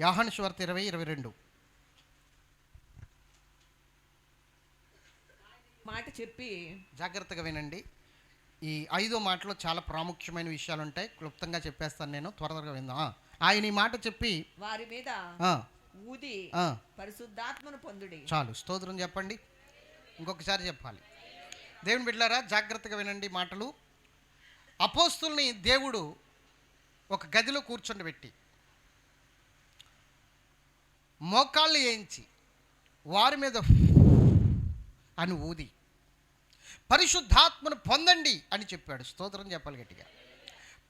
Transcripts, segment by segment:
యాహన్ స్వార్త ఇరవై ఇరవై రెండు. మాట చెప్పి జాగ్రత్తగా వినండి. ఈ ఐదో మాటలో చాలా ప్రాముఖ్యమైన విషయాలు ఉంటాయి క్లుప్తంగా చెప్పేస్తాను నేను. త్వరగా విందాం. ఆయన ఈ మాట చెప్పి వారి మీద ఊది పరిశుద్ధాత్మను పొందుడి. చాలు స్తోత్రం చెప్పండి. ఇంకొకసారి చెప్పాలి. దేవుని బిడ్డారా జాగ్రత్తగా వినండి మాటలు. అపోస్తుల్ని దేవుడు ఒక గదిలో కూర్చొని మోకాళ్ళు వేయించి వారి మీద అని ఊది. పరిశుద్ధాత్మను పొందండి అని చెప్పాడు. స్తోత్రం చెప్పాలి గట్టిగా.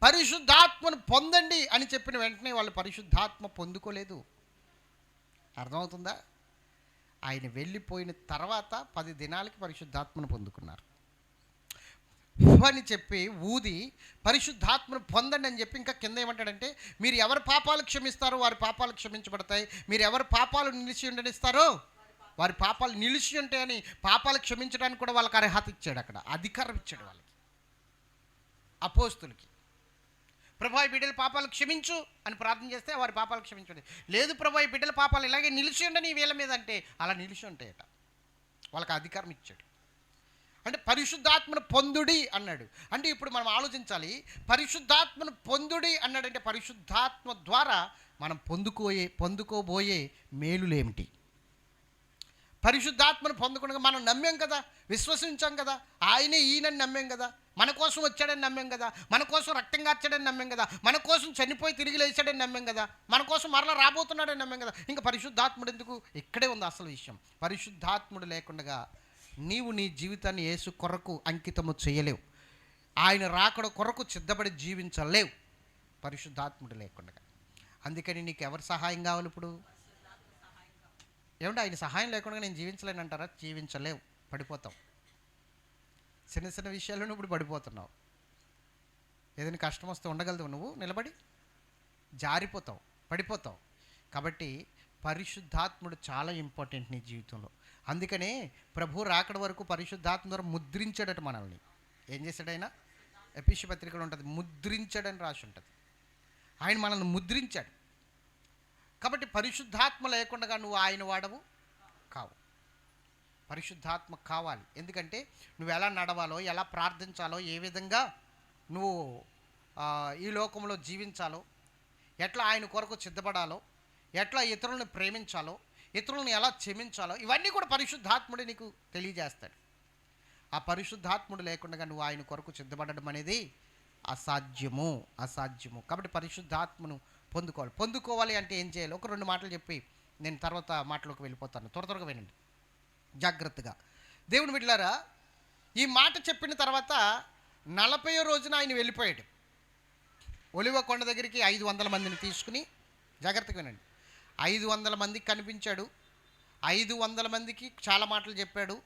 పరిశుద్ధాత్మను పొందండి అని చెప్పిన వెంటనే వాళ్ళు పరిశుద్ధాత్మ పొందుకోలేదు. అర్థమవుతుందా? ఆయన వెళ్ళిపోయిన తర్వాత పది దినాలకి పరిశుద్ధాత్మను పొందుకున్నారు. అని చెప్పి ఊది పరిశుద్ధాత్మను పొందండి అని చెప్పి ఇంకా కింద ఏమంటాడంటే మీరు ఎవరి పాపాలు క్షమిస్తారో? వారి పాపాలు క్షమించబడతాయి. మీరు ఎవరి పాపాలు నిలిచి ఉండనిస్తారో వారి పాపాలు నిలిచి ఉంటాయని పాపాలు క్షమించడానికి కూడా వాళ్ళకి అర్హత ఇచ్చాడు అక్కడ. అధికారం ఇచ్చాడు వాళ్ళకి. అపోస్తులకి. ప్రభా బిడ్డల పాపాలు క్షమించు అని ప్రార్థన చేస్తే వారి పాపాలు క్షమించండి. లేదు ప్రభా ఈ బిడ్డల పాపాలు ఇలాగే నిలిచి ఉండని వీళ్ళ మీద అంటే అలా నిలిచి ఉంటాయట. వాళ్ళకి అధికారం ఇచ్చాడు. అంటే పరిశుద్ధాత్మను పొందుడి అన్నాడు. అంటే ఇప్పుడు మనం ఆలోచించాలి పరిశుద్ధాత్మను పొందుడి అన్నాడంటే పరిశుద్ధాత్మ ద్వారా మనం పొందుకోయే పొందుకోబోయే మేలులేమిటి? పరిశుద్ధాత్మను పొందకుండా మనం నమ్మాం కదా విశ్వసించాం కదా ఆయనే ఈయనని నమ్మాం కదా మన కోసం వచ్చాడని నమ్మాం కదా మన కోసం రక్తం కార్చాడని నమ్మాం కదా మన కోసం చనిపోయి తిరిగి లేచాడని నమ్మాం కదా మన కోసం మరలా రాబోతున్నాడని నమ్మాం కదా. ఇంకా పరిశుద్ధాత్ముడు ఎందుకు? ఇక్కడే ఉంది అసలు విషయం. పరిశుద్ధాత్ముడు లేకుండా నీవు నీ జీవితాన్ని యేసు కొరకు అంకితము చేయలేవు. ఆయన రాకడ కొరకు సిద్ధపడి జీవించలేవు. పరిశుద్ధాత్ముడు లేకుండా అందుకని నీకు ఎవరి సహాయం కావాలి ఇప్పుడు? ఏమంటే ఆయన సహాయం లేకుండా నేను జీవించలేనంటారా జీవించలేవు. పడిపోతావు. చిన్న చిన్న విషయాల్లో ఇప్పుడు పడిపోతున్నావు. ఏదైనా కష్టం వస్తే ఉండగలదు నువ్వు నిలబడి. జారిపోతావు పడిపోతావు. కాబట్టి పరిశుద్ధాత్ముడు చాలా ఇంపార్టెంట్ నీ జీవితంలో. అందుకనే ప్రభు రాకడ వరకు పరిశుద్ధాత్మ ద్వారా ముద్రించాడట మనల్ని. ఏం చేశాడైనా ఎపిషి పత్రికలో ఉంటుంది ముద్రించాడని రాసి ఉంటుంది ఆయన మనల్ని ముద్రించాడు. కాబట్టి పరిశుద్ధాత్మ లేకుండా నువ్వు ఆయన వాడవు కావు. పరిశుద్ధాత్మ కావాలి. ఎందుకంటే నువ్వు ఎలా నడవాలో ఎలా ప్రార్థించాలో ఏ విధంగా నువ్వు ఈ లోకంలో జీవించాలో ఎట్లా ఆయన కొరకు సిద్ధపడాలో ఎట్లా ఇతరులను ప్రేమించాలో ఇతరులను ఎలా క్షమించాలో ఇవన్నీ కూడా పరిశుద్ధాత్ముడే నీకు తెలియజేస్తాడు. ఆ పరిశుద్ధాత్ముడు లేకుండా నువ్వు ఆయన కొరకు సిద్ధపడడం అనేది అసాధ్యము అసాధ్యము. కాబట్టి పరిశుద్ధాత్మను పొందుకోవాలి. పొందుకోవాలి అంటే ఏం చేయాలి? ఒక రెండు మాటలు చెప్పి నేను తర్వాత మాటలోకి వెళ్ళిపోతాను. త్వర త్వరగా వినండి. జాగ్రత్తగా. దేవుని బిడ్డలారా ఈ మాట చెప్పిన తర్వాత నలభై రోజున ఆయన వెళ్ళిపోయాడు. ఒలివ కొండ దగ్గరికి ఐదు వందల మందిని తీసుకుని జాగ్రత్తగా వినండి. ఐదు వందల మందికి కనిపించాడు. ఐదు వందల మందికి చాలా మాటలు చెప్పాడు.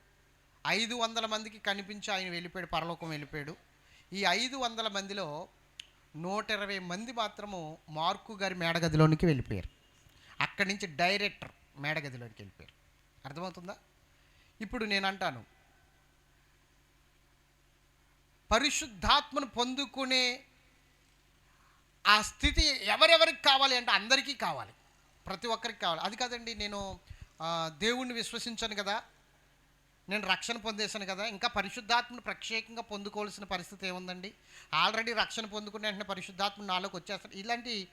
ఐదు వందల మందికి కనిపించి ఆయన వెళ్ళిపోయాడు పరలోకం వెళ్ళిపోయాడు. ఈ ఐదు వందల మందిలో నూట ఇరవై మంది మాత్రము మార్కు గారి మేడగదిలోనికి వెళ్ళిపోయారు. అక్కడి నుంచి డైరెక్టర్ మేడగదిలోనికి వెళ్ళిపోయారు. అర్థమవుతుందా? ఇప్పుడు నేను అంటాను పరిశుద్ధాత్మను పొందుకునే ఆ స్థితి ఎవరెవరికి కావాలి అంటే అందరికీ కావాలి. ప్రతి ఒక్కరికి కావాలి. అది కాదండి నేను దేవుణ్ణి విశ్వసించాను కదా. నేను రక్షణ పొందేశాను కదా. ఇంకా పరిశుద్ధాత్మను ప్రత్యేకంగా పొందుకోవాల్సిన పరిస్థితి ఏముందండి? ఆల్రెడీ రక్షణ పొందుకునే వెంటనే పరిశుద్ధాత్మ నాలోకి వచ్చేస్తారు. ఇలాంటి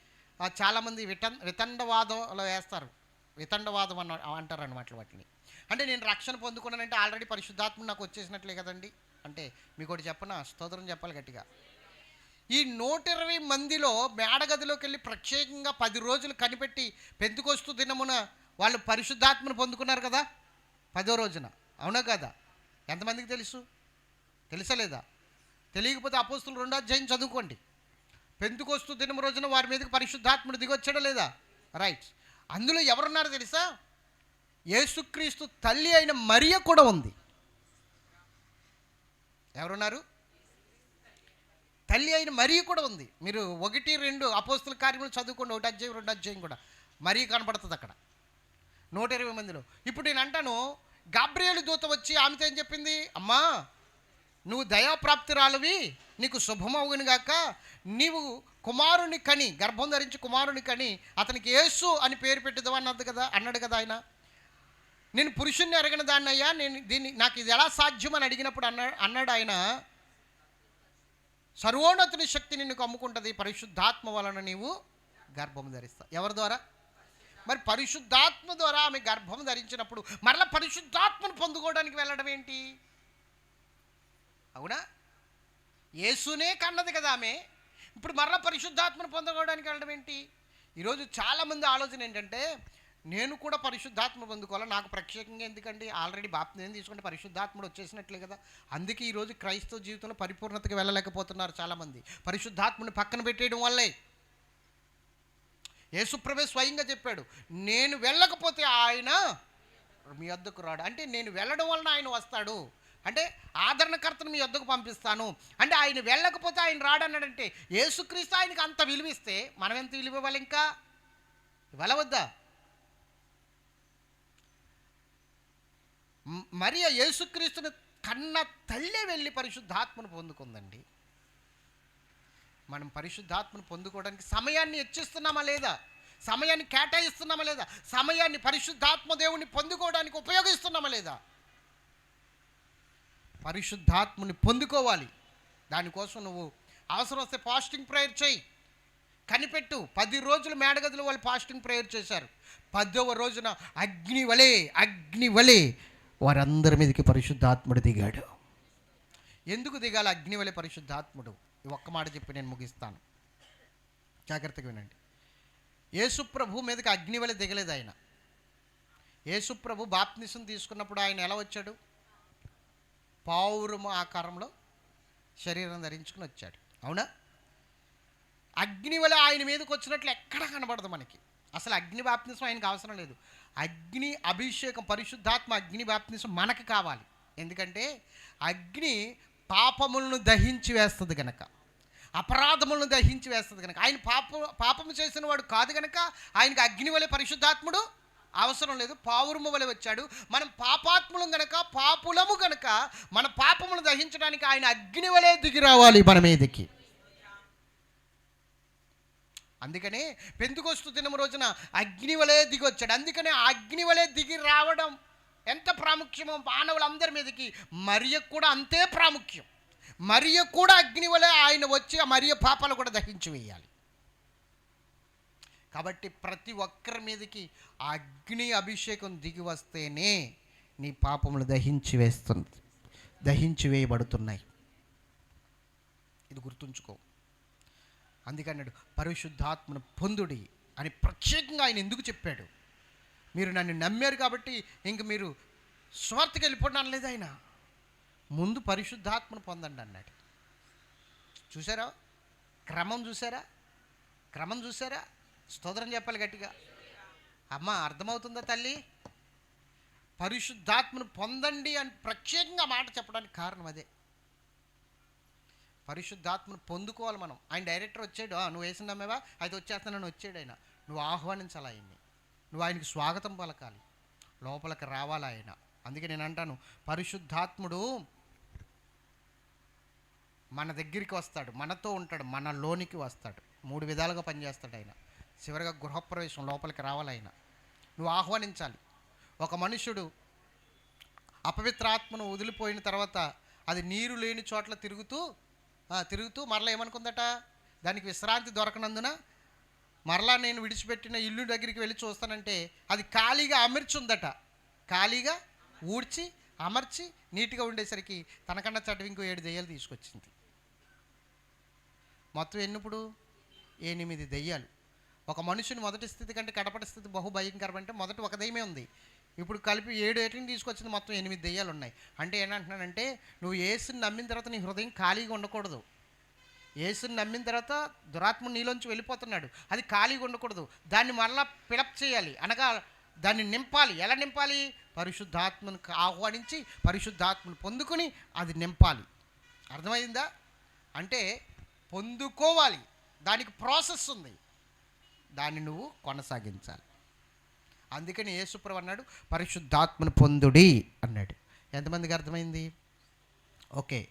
చాలామంది విటన్ వితండవాదంలో వేస్తారు. వితండవాదం అన్న అంటారు అనమాట వాటిని. అంటే నేను రక్షణ పొందుకున్నానంటే ఆల్రెడీ పరిశుద్ధాత్మ నాకు వచ్చేసినట్లే కదండి? అంటే మీకు ఒకటి చెప్పనా? స్తోత్రం చెప్పాలి గట్టిగా. ఈ నూట ఇరవై మందిలో మేడగదిలోకి వెళ్ళి ప్రత్యేకంగా పది రోజులు కనిపెట్టి పెందుకొస్తూ దినమున వాళ్ళు పరిశుద్ధాత్మను పొందుకున్నారు కదా? పదో రోజున. అవునా కదా? ఎంతమందికి తెలుసు? తెలుసా లేదా తెలియకపోతే అపోస్తులు రెండో అధ్యాయం చదువుకోండి. పెందుకొస్తూ దినం రోజున వారి మీదకి పరిశుద్ధాత్ముడు దిగొచ్చాడా లేదా? రైట్. అందులో ఎవరున్నారో తెలుసా? యేసుక్రీస్తు తల్లి అయిన మరియ కూడా ఉంది. ఎవరున్నారు? తల్లి అయిన మరీ కూడా ఉంది. మీరు ఒకటి రెండు అపోస్తుల కార్యములు చదువుకోండి ఒకటి అధ్యాయం రెండు అధ్యాయం కూడా. మరీ కనపడుతుంది అక్కడ. నూట ఇరవై మందిలో. ఇప్పుడు నేను అంటాను గాబ్రియేలు దూత వచ్చి ఆమెతో ఏం చెప్పింది? అమ్మా నువ్వు దయాప్రాప్తిరాలువి నీకు శుభమవుగును గాక. నీవు కుమారుని కని గర్భం ధరించి కుమారుని కని అతనికి యేసు అని పేరు పెట్టుదాం అన్నది కదా అన్నాడు కదా ఆయన. నేను పురుషుణ్ణి అరగిన దాన్ని అయ్యా నేను దీన్ని నాకు ఇది ఎలా సాధ్యం అని అడిగినప్పుడు అన్నా అన్నాడు ఆయన. సర్వోన్నతుని శక్తి నిన్ను కమ్ముకుంటుంది. పరిశుద్ధాత్మ వలన నీవు గర్భం ధరిస్తావు. ఎవరి ద్వారా? మరి పరిశుద్ధాత్మ ద్వారా ఆమె గర్భం ధరించినప్పుడు మరలా పరిశుద్ధాత్మను పొందుకోవడానికి వెళ్ళడం ఏంటి? అవునా? యేసునే కన్నది కదా ఆమె. ఇప్పుడు మరలా పరిశుద్ధాత్మను పొందుకోవడానికి వెళ్ళడం ఏంటి? ఈరోజు చాలామంది ఆలోచన ఏంటంటే నేను కూడా పరిశుద్ధాత్మ పొందుకోవాలి నాకు ప్రత్యేకంగా ఎందుకండి? ఆల్రెడీ బాప్ నేను తీసుకుంటే పరిశుద్ధాత్ముడు వచ్చేసినట్లే కదా. అందుకే ఈరోజు క్రైస్తవ జీవితంలో పరిపూర్ణతకి వెళ్ళలేకపోతున్నారు చాలామంది. పరిశుద్ధాత్ముని పక్కన పెట్టేయడం వల్లే. యేసుప్రభే స్వయంగా చెప్పాడు నేను వెళ్ళకపోతే ఆయన మీ వద్దకు రాడు. అంటే నేను వెళ్ళడం వలన ఆయన వస్తాడు. అంటే ఆదరణకర్తను మీ వద్దకు పంపిస్తాను. అంటే ఆయన వెళ్ళకపోతే ఆయన రాడన్నాడంటే యేసుక్రీస్తు ఆయనకి అంత విలువిస్తే మనం ఎంత విలువ ఇవ్వాలి ఇంకా వెళ్ళవద్దా మరియ యేసుక్రీస్తుని కన్న తల్లే వెళ్ళి పరిశుద్ధాత్మను పొందుకుందండి. మనం పరిశుద్ధాత్మను పొందుకోవడానికి సమయాన్ని హెచ్చిస్తున్నామా లేదా? సమయాన్ని కేటాయిస్తున్నామా లేదా? సమయాన్ని పరిశుద్ధాత్మ దేవుని పొందుకోవడానికి ఉపయోగిస్తున్నామా లేదా? పరిశుద్ధాత్మని పొందుకోవాలి. దానికోసం నువ్వు అవసరం వస్తే ఫాస్టింగ్ ప్రేయర్ చేయి. కనిపెట్టు. పది రోజులు మేడగదిలో వాళ్ళు ఫాస్టింగ్ ప్రేయర్ చేశారు. పదవ రోజున అగ్ని వలే అగ్ని వలే వారందరి మీదకి పరిశుద్ధాత్ముడు దిగాడు. ఎందుకు దిగాలి? అగ్ని వలె పరిశుద్ధాత్ముడు? ఈ ఒక్క మాట చెప్పి నేను ముగిస్తాను. జాగ్రత్తగా వినండి. యేసుప్రభు మీదకి అగ్ని వలె దిగలేదు ఆయన. యేసుప్రభు బాప్నిసం తీసుకున్నప్పుడు ఆయన ఎలా వచ్చాడు? పావురము ఆకారంలో శరీరం ధరించుకుని వచ్చాడు. అవునా? అగ్ని వల్ల ఆయన మీదకి వచ్చినట్లు ఎక్కడ కనబడదు మనకి. అసలు అగ్ని బాప్తిసం ఆయనకు అవసరం లేదు. అగ్ని అభిషేకం పరిశుద్ధాత్మ అగ్ని వ్యాప్తి మనకు కావాలి. ఎందుకంటే అగ్ని పాపములను దహించి వేస్తుంది కనుక అపరాధములను దహించి వేస్తుంది కనుక ఆయన పాప పాపము చేసిన వాడు కాదు కనుక ఆయనకి అగ్ని వలె పరిశుద్ధాత్ముడు అవసరం లేదు. పావురము వలె వచ్చాడు. మనం పాపాత్ములం గనక పాపులము గనక మన పాపమును దహించడానికి ఆయన అగ్ని వలె దిగి రావాలి మన మీదకి. అందుకనే పెందుకొస్తు దినం రోజున అగ్ని వలె దిగి వచ్చాడు అందుకనే అగ్ని వలె దిగి రావడం ఎంత ప్రాముఖ్యమో మానవులందరి మీదకి. మరియ కూడా అంతే ప్రాముఖ్యం. మరియ కూడా అగ్ని వలె ఆయన వచ్చి ఆ మరియ పాపాలు కూడా దహించి వేయాలి. కాబట్టి ప్రతి ఒక్కరి మీదకి అగ్ని అభిషేకం దిగి వస్తేనే నీ పాపములు దహించి వేస్తుంది దహించి వేయబడుతున్నాయి. ఇది గుర్తుంచుకో. అందుకన్నాడు పరిశుద్ధాత్మను పొందుడి అని ప్రత్యేకంగా ఆయన ఎందుకు చెప్పాడు? మీరు నన్ను నమ్మారు కాబట్టి ఇంక మీరు స్వార్థకి వెళ్ళిపోవడం అనలేదు ఆయన. ముందు పరిశుద్ధాత్మను పొందండి అన్నాడు. చూసారా? క్రమం చూసారా? క్రమం చూసారా? స్తోత్రం చెప్పాలి గట్టిగా. అమ్మ అర్థమవుతుందా తల్లి? పరిశుద్ధాత్మను పొందండి అని ప్రత్యేకంగా మాట చెప్పడానికి కారణం అదే. పరిశుద్ధాత్మను పొందుకోవాలి మనం. ఆయన డైరెక్టర్ వచ్చాడు "ఆ, నువ్వు వేసిందమ్మేవా అయితే వచ్చేస్తానని వచ్చాడు ఆయన. నువ్వు ఆహ్వానించాలి ఆయన్ని. నువ్వు ఆయనకి స్వాగతం పలకాలి. లోపలికి రావాలి ఆయన. అందుకే నేను అంటాను పరిశుద్ధాత్ముడు మన దగ్గరికి వస్తాడు మనతో ఉంటాడు మన లోనికి వస్తాడు. మూడు విధాలుగా పనిచేస్తాడు ఆయన. చివరిగా గృహప్రవేశం లోపలికి రావాలి ఆయన. నువ్వు ఆహ్వానించాలి. ఒక మనుషుడు అపవిత్రాత్మను వదిలిపోయిన తర్వాత అది నీరు లేని చోట్ల తిరుగుతూ తిరుగుతూ మరలా ఏమనుకుందట? దానికి విశ్రాంతి దొరకనందున మరలా నేను విడిచిపెట్టిన ఇల్లు దగ్గరికి వెళ్ళి చూస్తానంటే అది ఖాళీగా అమర్చుందట. ఖాళీగా ఊడ్చి అమర్చి నీట్గా ఉండేసరికి తనకన్నా చట్టం ఇంకో ఏడు దెయ్యాలు తీసుకొచ్చింది. మొత్తం ఎన్నిప్పుడు ఎనిమిది దెయ్యాలు. ఒక మనుషుని మొదటి స్థితి కంటే కడపటి స్థితి బహు భయంకరం అంటే మొదట ఒక దయ్యమే ఉంది. ఇప్పుడు కలిపి ఏడు ఏట్లని తీసుకొచ్చింది మొత్తం ఎనిమిది దెయ్యాలు ఉన్నాయి. అంటే ఏంటంటున్నానంటే నువ్వు ఏసుని నమ్మిన తర్వాత నీ హృదయం ఖాళీగా ఉండకూడదు. ఏసుని నమ్మిన తర్వాత దురాత్మ నీలోంచి వెళ్ళిపోతున్నాడు. అది ఖాళీగా ఉండకూడదు. దాన్ని మళ్ళా పిలప్ చేయాలి. అనగా దాన్ని నింపాలి. ఎలా నింపాలి? పరిశుద్ధాత్మను ఆహ్వానించి పరిశుద్ధాత్మను పొందుకుని అది నింపాలి. అర్థమైందా? అంటే పొందుకోవాలి. దానికి ప్రాసెస్ ఉంది. దాన్ని నువ్వు కొనసాగించాలి. అందుకని యేసుప్రభు అన్నాడు పరిశుద్ధాత్మను పొందుడి అన్నాడు. ఎంతమందికి అర్థమైంది? ఓకే.